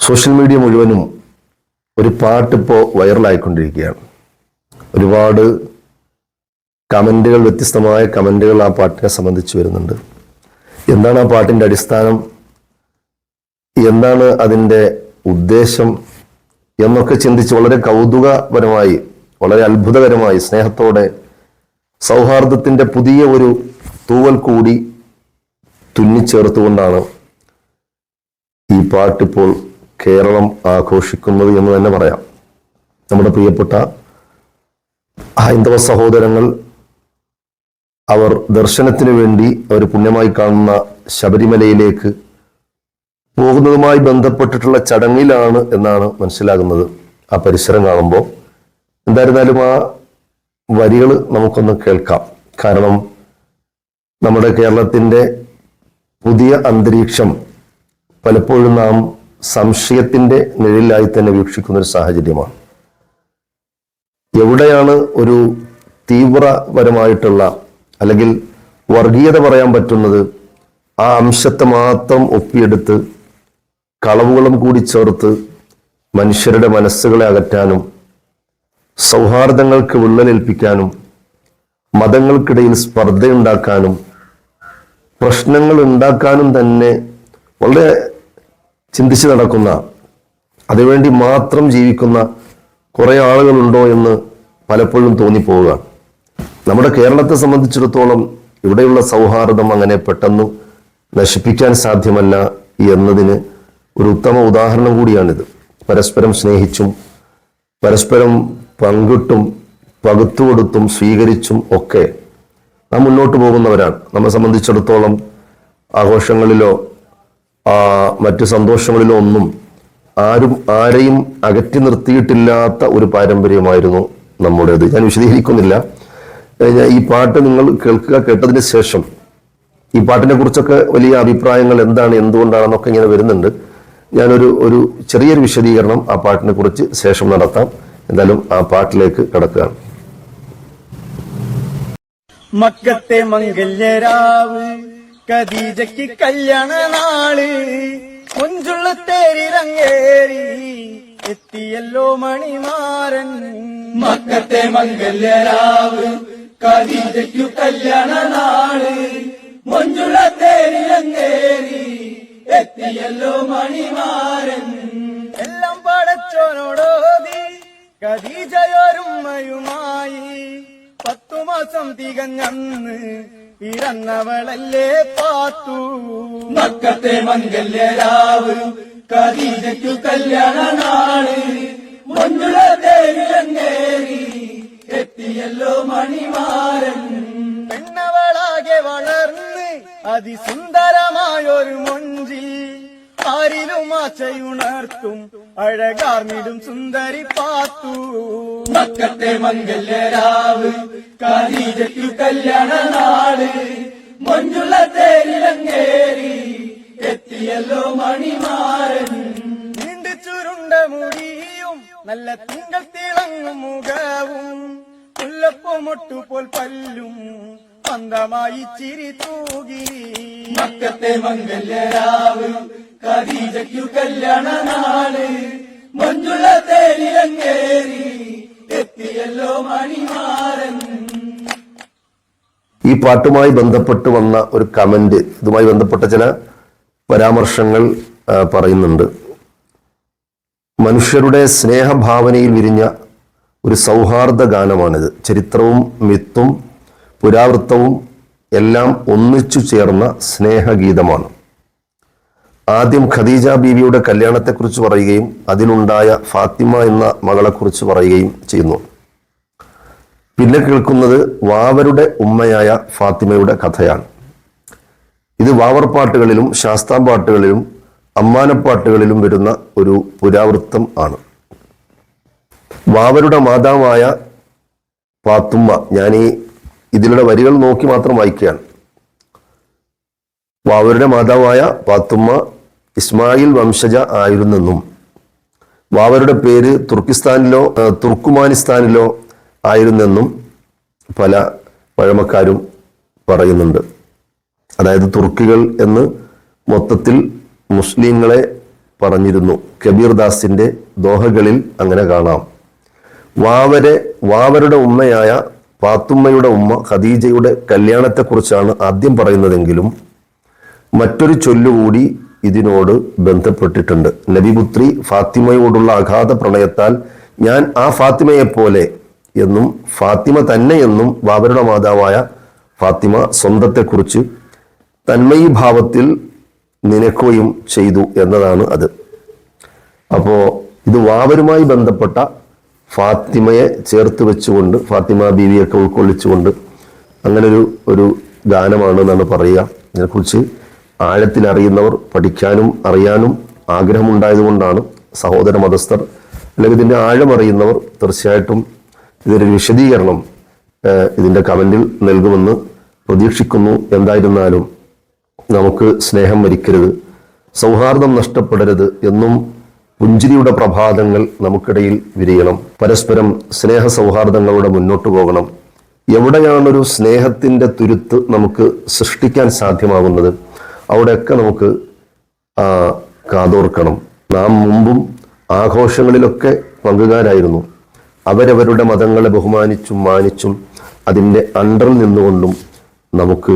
Social media മുഴുവനും ഒരു പാട്ടിപ്പോൾ വൈറലായിക്കൊണ്ടിരിക്കുകയാണ്. ഒരുപാട് കമന്റുകൾ വ്യത്യസ്തമായ കമന്റുകൾ ആ പാട്ടിനെ സംബന്ധിച്ച് വരുന്നുണ്ട്. എന്താണ് ആ പാട്ടിന്റെ അടിസ്ഥാനം? എന്താണ് അതിന്റെ ഉദ്ദേശം? എന്നൊക്കെ ചിന്തിച്ച് വളരെ കൗതുകപരമായി വളരെ അത്ഭുതകരമായി സ്നേഹത്തോടെ സൗഹാർദ്ദത്തിന്റെ പുതിയ ഒരു തൂവൽ കൂടി തുന്നിച്ചേർത്തുകൊണ്ടാണ് ഈ പാട്ടിപ്പോൾ കേരളം ആഘോഷിക്കുന്നത് എന്ന് തന്നെ പറയാം. നമ്മുടെ പ്രിയപ്പെട്ട ഹൈന്ദവ സഹോദരങ്ങൾ അവർ ദർശനത്തിന് വേണ്ടി അവർ പുണ്യമായി കാണുന്ന ശബരിമലയിലേക്ക് പോകുന്നതുമായി ബന്ധപ്പെട്ടിട്ടുള്ള ചടങ്ങിലാണ് എന്നാണ് മനസ്സിലാകുന്നത്. ആ പരിസരം കാണുമ്പോൾ എന്തായിരുന്നാലും ആ വരികൾ നമുക്കൊന്ന് കേൾക്കാം. കാരണം നമ്മുടെ കേരളത്തിന്റെ പുതിയ അന്തരീക്ഷം പലപ്പോഴും നാം സംശയത്തിന്റെ നിഴലിലായി തന്നെ വീക്ഷിക്കുന്ന ഒരു സാഹചര്യമാണ്. എവിടെയാണ് ഒരു തീവ്രപരമായിട്ടുള്ള അല്ലെങ്കിൽ വർഗീയത പറയാൻ പറ്റുന്നത്? ആ അംശത്തെ മാത്രം ഒപ്പിയെടുത്ത് കളവുകളും കൂടി ചേർത്ത് മനുഷ്യരുടെ മനസ്സുകളെ അകറ്റാനും സൗഹാർദ്ദങ്ങൾക്ക് വിള്ളലേൽപ്പിക്കാനും മതങ്ങൾക്കിടയിൽ സ്പർദ്ധയുണ്ടാക്കാനും പ്രശ്നങ്ങൾ ഉണ്ടാക്കാനും തന്നെ വളരെ ചിന്തിച്ച് നടക്കുന്ന അതിനുവേണ്ടി മാത്രം ജീവിക്കുന്ന കുറേ ആളുകളുണ്ടോ എന്ന് പലപ്പോഴും തോന്നിപ്പോവുക. നമ്മുടെ കേരളത്തെ സംബന്ധിച്ചിടത്തോളം ഇവിടെയുള്ള സൗഹാർദ്ദം അങ്ങനെ പെട്ടെന്ന് നശിപ്പിക്കാൻ സാധ്യമല്ല എന്നതിന് ഒരു ഉത്തമ ഉദാഹരണം കൂടിയാണിത്. പരസ്പരം സ്നേഹിച്ചും പരസ്പരം പങ്കിട്ടും പകുത്തുകൊടുത്തും സ്വീകരിച്ചും ഒക്കെ നാം മുന്നോട്ട് പോകുന്നവരാണ്. നമ്മെ സംബന്ധിച്ചിടത്തോളം ആഘോഷങ്ങളിലോ മറ്റ് സന്തോഷങ്ങളിലോ ഒന്നും ആരും ആരെയും അകറ്റി നിർത്തിയിട്ടില്ലാത്ത ഒരു പാരമ്പര്യമായിരുന്നു നമ്മുടേത്. ഞാൻ വിശദീകരിക്കുന്നില്ല. ഈ പാട്ട് നിങ്ങൾ കേൾക്കുക കേട്ടതിന് ശേഷം ഈ പാട്ടിനെ കുറിച്ചൊക്കെ വലിയ അഭിപ്രായങ്ങൾ എന്താണ് എന്തുകൊണ്ടാണെന്നൊക്കെ ഇങ്ങനെ വരുന്നുണ്ട്. ഞാനൊരു ഒരു ചെറിയൊരു വിശദീകരണം ആ പാട്ടിനെ കുറിച്ച് ശേഷം നടത്താം. എന്തായാലും ആ പാട്ടിലേക്ക് കിടക്കുക മക്കത്തെ മംഗല്യരാവ് കദീജയ്ക്ക് കല്യാണ നാൾ കൊഞ്ചുള്ള തേരിറങ്ങേറി എത്തിയല്ലോ മണിമാരൻ മക്കത്തെ മംഗല്യരാവ് കദീജയ്ക്കു കല്യാണ നാൾ മഞ്ജുള തേരിലങ്ങേറി എത്തിയല്ലോ മണിമാരൻ എല്ലാം പടച്ചോനോടോതി കദീജയോരുമ്മയുമായി പത്തു മാസം തികഞ്ഞന്ന് പിറന്നവളല്ലേ പാത്തു. മക്കത്തെ മംഗല്യരാവ് കദീജയ്ക്കു കല്യാണ നാൾ എത്തിയല്ലോ മണിമാരൻ. പെണ്ണവളാകെ വളർന്ന് അതിസുന്ദരമായൊരു മൊഞ്ചിൽ ആരിലും ആശയുണർത്തും അഴകാർന്നിടും സുന്ദരി പാത്തു മക്കത്തെ മംഗല്യരാവ് കദീജയ്ക്കു കല്യാണ നാൾ. മഞ്ഞുള്ള തേരിലങ്ങേറി എത്തിയല്ലോ മണിമാരൻ. നീണ്ടു ചുരുണ്ട മുടിയും നല്ല തിങ്കൾ തിളങ്ങും മുഖവും. മുല്ലപ്പൂമൊട്ടു പോൽ പല്ലും മന്ദമായി ചിരി തൂകി. മക്കത്തെ മംഗല്യരാവ് കദീജയ്ക്കു കല്യാണ നാൾ. മഞ്ജുള തേരിലങ്ങേറി എത്തിയല്ലോ മണിമാരൻ ഈ പാട്ടുമായി ബന്ധപ്പെട്ട് വന്ന ഒരു കമന്റ് ഇതുമായി ബന്ധപ്പെട്ട ചില പരാമർശങ്ങൾ പറയുന്നുണ്ട്. മനുഷ്യരുടെ സ്നേഹഭാവനയിൽ വിരിഞ്ഞ ഒരു സൗഹാർദ്ദ ഗാനമാണിത്. ചരിത്രവും മിത്തും പുരാവൃത്തവും എല്ലാം ഒന്നിച്ചു ചേർന്ന സ്നേഹഗീതമാണ്. ആദ്യം ഖദീജ ബീവിയുടെ കല്യാണത്തെക്കുറിച്ച് പറയുകയും അതിലുണ്ടായ ഫാത്തിമ എന്ന മകളെക്കുറിച്ച് പറയുകയും ചെയ്യുന്നു. പിന്നെ കേൾക്കുന്നത് വാവരുടെ ഉമ്മയായ ഫാത്തിമയുടെ കഥയാണ്. ഇത് വാവർ പാട്ടുകളിലും ശാസ്താം പാട്ടുകളിലും അമ്മാനപ്പാട്ടുകളിലും വരുന്ന ഒരു പുരാവൃത്തം ആണ്. വാവരുടെ മാതാവായ ഫാത്തുമ്മ ഞാൻ ഈ ഇതിലുള്ള വരികൾ നോക്കി മാത്രം വായിക്കുകയാണ്. വാവരുടെ മാതാവായ പാത്തുമ്മ ഇസ്മായിൽ വംശജ ആയിരുന്നെന്നും വാവരുടെ പേര് തുർക്കിസ്ഥാനിലോ തുർക്കുമാനിസ്ഥാനിലോ ആയിരുന്നെന്നും പല പഴമക്കാരും പറയുന്നുണ്ട്. അതായത് തുർക്കികൾ എന്ന് മൊത്തത്തിൽ മുസ്ലിങ്ങളെ പറഞ്ഞിരുന്നു. കബീർ ദാസിന്റെ ദോഹകളിൽ അങ്ങനെ കാണാം. വാവരെ വാവരുടെ ഉമ്മയായ പാത്തുമ്മയുടെ ഉമ്മ ഖദീജയുടെ കല്യാണത്തെക്കുറിച്ചാണ് ആദ്യം പറയുന്നതെങ്കിലും മറ്റൊരു ചൊല്ലുകൂടി ഇതിനോട് ബന്ധപ്പെട്ടിട്ടുണ്ട്. നബിപുത്രി ഫാത്തിമയോടുള്ള അഗാധ പ്രണയത്താൽ ഞാൻ ആ ഫാത്തിമയെ പോലെ എന്നും ഫാത്തിമ തന്നെ എന്നും ബാബരുടെ മാതാവായ ഫാത്തിമ സ്വന്തത്തെക്കുറിച്ച് തന്മയി ഭാവത്തിൽ നിനക്കുകയും ചെയ്തു എന്നതാണ് അത്. അപ്പോൾ ഇത് വാവരുമായി ബന്ധപ്പെട്ട ഫാത്തിമയെ ചേർത്ത് വെച്ചുകൊണ്ട് ഫാത്തിമ ബീവിയൊക്കെ ഉൾക്കൊള്ളിച്ചുകൊണ്ട് അങ്ങനൊരു ഒരു ഗാനമാണ് എന്നാണ് പറയുക. ഇതിനെക്കുറിച്ച് ആഴത്തിൽ അറിയുന്നവർ പഠിക്കാനും അറിയാനും ആഗ്രഹമുണ്ടായതുകൊണ്ടാണ് സഹോദര മതസ്ഥർ അല്ലെങ്കിൽ ഇതിന്റെ ആഴം അറിയുന്നവർ തീർച്ചയായിട്ടും ഇതൊരു വിശദീകരണം ഇതിന്റെ കമന്റിൽ നൽകുമെന്ന് പ്രതീക്ഷിക്കുന്നു. എന്തായിരുന്നാലും നമുക്ക് സ്നേഹം മരിക്കരുത് സൗഹാർദ്ദം നഷ്ടപ്പെടരുത് എന്നും പുഞ്ചിരിയുടെ പ്രഭാതങ്ങൾ നമുക്കിടയിൽ വിരിയണം. പരസ്പരം സ്നേഹ സൗഹാർദ്ദങ്ങളുടെ മുന്നോട്ട് പോകണം. എവിടെയാണൊരു സ്നേഹത്തിന്റെ തുരുത്ത് നമുക്ക് സൃഷ്ടിക്കാൻ സാധ്യമാകുന്നത്? അവിടെയൊക്കെ നമുക്ക് കാതോർക്കണം. നാം മുമ്പും ആഘോഷങ്ങളിലൊക്കെ പങ്കുകാരായിരുന്നു. അവരവരുടെ മതങ്ങളെ ബഹുമാനിച്ചും മാനിച്ചും അതിന്റെ അണ്ടറിൽ നിന്നുകൊണ്ടും നമുക്ക്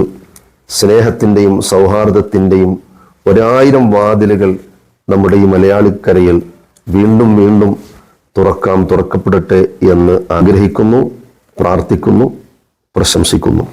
സ്നേഹത്തിന്റെയും സൗഹാർദ്ദത്തിന്റെയും ഒരായിരം വാതിലുകൾ നമ്മുടെ ഈ മലയാളിക്കരയിൽ വീണ്ടും വീണ്ടും തുറക്കാം തുറക്കപ്പെടട്ടെ എന്ന് ആഗ്രഹിക്കുന്നു പ്രാർത്ഥിക്കുന്നു പ്രശംസിക്കുന്നു.